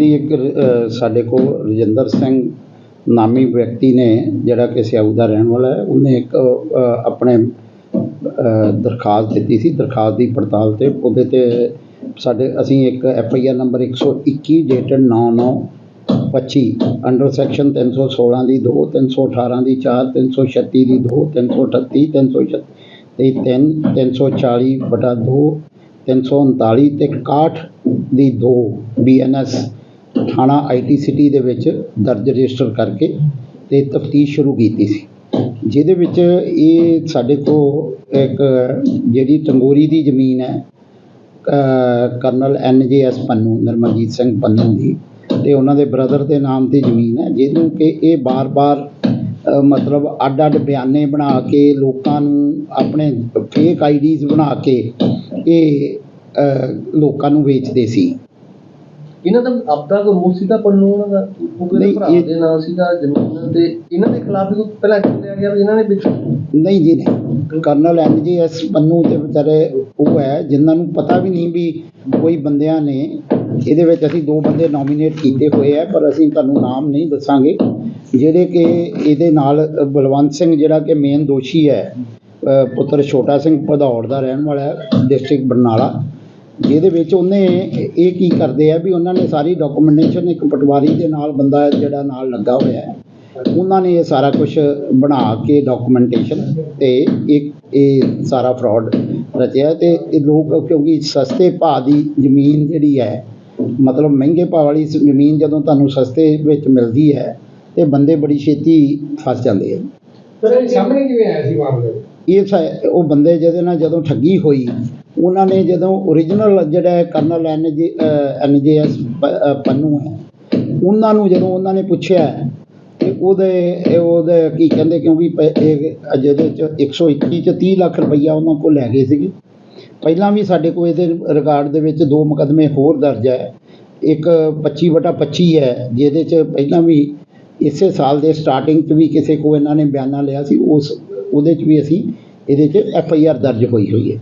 ਦੀ ਇੱਕ ਸਾਡੇ ਕੋਲ ਰਜਿੰਦਰ ਸਿੰਘ ਨਾਮੀ ਵਿਅਕਤੀ ਨੇ, ਜਿਹੜਾ ਕਿ ਸਿਆਊ ਦਾ ਰਹਿਣ ਵਾਲਾ ਹੈ, ਉਹਨੇ ਇੱਕ ਆਪਣੇ ਦਰਖਾਸਤ ਦਿੱਤੀ ਸੀ, ਦਰਖਾਸਤ ਦੀ ਪੜਤਾਲ ਤੇ ਉਹਦੇ ਤੇ ਸਾਡੇ, ਅਸੀਂ ਇੱਕ F I R number 121 dated 9 25 under section 316 ਦੀ 2 318 ਦੀ 4 336 ਦੀ 2 338 336 ਤੇ 3 340 ਬਟਾ 2 339 ਤੇ 61 ਦੀ 2 ਬੀਐਨਐਸ ਥਾਣਾ ਆਈਟੀ ਸਿਟੀ ਦੇ ਵਿੱਚ ਦਰਜ ਰਜਿਸਟਰ ਕਰਕੇ ਤੇ ਤਫਤੀਸ਼ ਸ਼ੁਰੂ ਕੀਤੀ ਸੀ। ਜਿਹਦੇ ਵਿੱਚ ਇਹ ਸਾਡੇ ਕੋਲ ਇੱਕ ਜਿਹੜੀ ਟੰਗੋਰੀ ਦੀ ਜ਼ਮੀਨ ਹੈ ਕਰਨਲ ਅ, ਜੇ ਐਨਜੇਐਸ ਪੰਨੂ ਨਰਮਨਜੀਤ ਸਿੰਘ ਪੰਨੂ ਦੀ ਤੇ ਉਹਨਾਂ ਦੇ ਬ੍ਰਦਰ ਦੇ ਨਾਮ ਤੇ ਜ਼ਮੀਨ ਹੈ ਜਿਹਨੂੰ ਕਿ ਇਹ ਬਾਰ-ਬਾਰ ਮਤਲਬ ਅੱਡ-ਅੱਡ ਬਿਆਨੇ ਬਣਾ ਕੇ ਲੋਕਾਂ ਨੂੰ ਆਪਣੇ ਫੇਕ ਆਈਡੀਜ਼ ਬਣਾ ਕੇ ਇਹ ਲੋਕਾਂ ਨੂੰ ਵੇਚਦੇ ਸੀ। ਇਹਨਾਂ ਦਾ ਆਪਦਾ ਕੋ ਰੋਲ ਸੀਗਾ ਪੰਨੂ ਉਹਨਾਂ ਦਾ? ਨਹੀਂ, ਇਹਦੇ ਭਰਾ ਇਹ- ਦੇ ਨਾਂ ਸੀਗਾ ਜ਼ਮੀਨ ਤੇ ਇਹਨਾਂ ਦੇ ਖਿਲਾਫ ਵੀ ਕੋਈ ਪਹਿਲਾਂ ਐਕਸ਼ਨ ਲਿਆ ਗਿਆ ਵੀ ਇਹਨਾਂ ਨੇ ਵਿੱਚ? ਨਹੀਂ ਜੀ ਨਹੀਂ। ਕਰਨਲ ਐਨਜੀਐਸ ਪੰਨੂ ਦੇ ਵਿਚਾਰੇ ਉਹ ਹੈ ਜਿਨ੍ਹਾਂ ਨੂੰ ਪਤਾ ਵੀ ਨਹੀਂ ਵੀ ਕੋਈ ਬੰਦਿਆਂ ਨੇ ਇਹਦੇ ਵਿੱਚ ਅਸੀਂ ਦੋ ਬੰਦੇ ਨੋਮੀਨੇਟ ਕੀਤੇ ਹੋਏ ਆ ਪਰ ਅਸੀਂ ਤੁਹਾਨੂੰ ਨਾਮ ਨਹੀਂ ਦੱਸਾਂਗੇ। ਜਿਹੜੇ ਕਿ ਇਹਦੇ ਨਾਲ ਅ, ਬਲਵੰਤ ਸਿੰਘ ਜਿਹੜਾ ਕਿ ਮੇਨ ਦੋਸ਼ੀ ਹੈ ਅ, ਪੁੱਤਰ ਛੋਟਾ ਸਿੰਘ ਭਦੌੜ ਦਾ ਰਹਿਣ ਵਾਲਾ ਹੈ ਡਿਸਟ੍ਰਿਕਟ ਬਰਨਾਲਾ। ਜਿਹਦੇ ਵਿੱਚ ਉਹਨੇ ਇਹ ਕੀ ਕਰਦੇ ਆ ਵੀ ਉਹਨਾਂ ਨੇ ਸਾਰੀ ਡਾਕੂਮੈਂਟੇਸ਼ਨ ਇੱਕ ਪਟਵਾਰੀ ਦੇ ਨਾਲ ਬੰਦਾ ਜਿਹੜਾ ਨਾਲ ਲੱਗਾ ਹੋਇਆ ਹੈ। ਉਹਨਾਂ ਨੇ ਇਹ ਸਾਰਾ ਕੁਝ ਬਣਾ ਕੇ ਡਾਕੂਮੈਂਟੇਸ਼ਨ ਤੇ ਇੱਕ ਇਹ ਸਾਰਾ ਫਰਾਡ ਰਚਿਆ ਤੇ ਇਹ ਲੋਕ ਕਿਉਂਕਿ ਸਸਤੇ ਭਾਅ ਦੀ ਜ਼ਮੀਨ ਜਿਹੜੀ ਹੈ ਮਤਲਬ ਮਹਿੰਗੇ ਭਾਅ ਵਾਲੀ ਜ਼ਮੀਨ ਜਦੋਂ ਤੁਹਾਨੂੰ ਸਸਤੇ ਵਿੱਚ ਮਿਲਦੀ ਹੈ ਤੇ ਬੰਦੇ ਬੜੀ ਛੇਤੀ ਫਸ ਜਾਂਦੇ ਆ। ਇਹ ਸਾਹਮਣੇ ਕਿਵੇਂ ਆਇਆ ਸੀ ਮਾਮਲੇ? ਇਹ ਉਹ ਬੰਦੇ ਜਿਹਦੇ ਨਾਲ ਜਦੋਂ ਠੱਗੀ ਹੋਈ ਉਹਨਾਂ ਨੇ ਜਦੋਂ ਓਰੀਜਨਲ ਜਿਹੜਾ ਕਰਨਲ ਐਨ ਜੀ ਐਨ ਜੇ ਐਸ ਪੰਨੂ ਹੈ, ਉਹਨਾਂ ਨੂੰ ਜਦੋਂ ਉਹਨਾਂ ਨੇ ਪੁੱਛਿਆ ਤੇ ਉਹਦੇ ਉਹਦੇ ਕੀ ਕਹਿੰਦੇ, ਕਿਉਂਕਿ ਪ- ਇਹ ਜਿਹਦੇ ਚ 121 ਚ 30 ਲੱਖ ਰੁਪਈਆ ਉਹਨਾਂ ਕੋਲ ਲੈ ਗਏ ਸੀਗੇ। ਪਹਿਲਾਂ ਵੀ ਸਾਡੇ ਕੋਲ ਇਹਦੇ ਰਿਕਾਰਡ ਦੇ ਵਿੱਚ ਦੋ ਮੁਕੱਦਮੇ ਹੋਰ ਦਰਜ ਹੈ। ਇੱਕ 25 ਵਟਾ 25 ਹੈ, ਜਿਹਦੇ ਚ ਪਹਿਲਾਂ ਵੀ ਇਸੇ ਸਾਲ ਦੇ ਸਟਾਰਟਿੰਗ 'ਚ ਵੀ ਕਿਸੇ ਕੋ ਇਹਨਾਂ ਨੇ ਬਿਆਨਾ ਲਿਆ ਸੀ, ਉਸ, ਉਹਦੇ 'ਚ ਵੀ ਅਸੀਂ ਇਹਦੇ 'ਚ ਐਫ ਆਈ ਆਰ ਦਰਜ ਹੋਈ ਹੋਈ ਹੈ।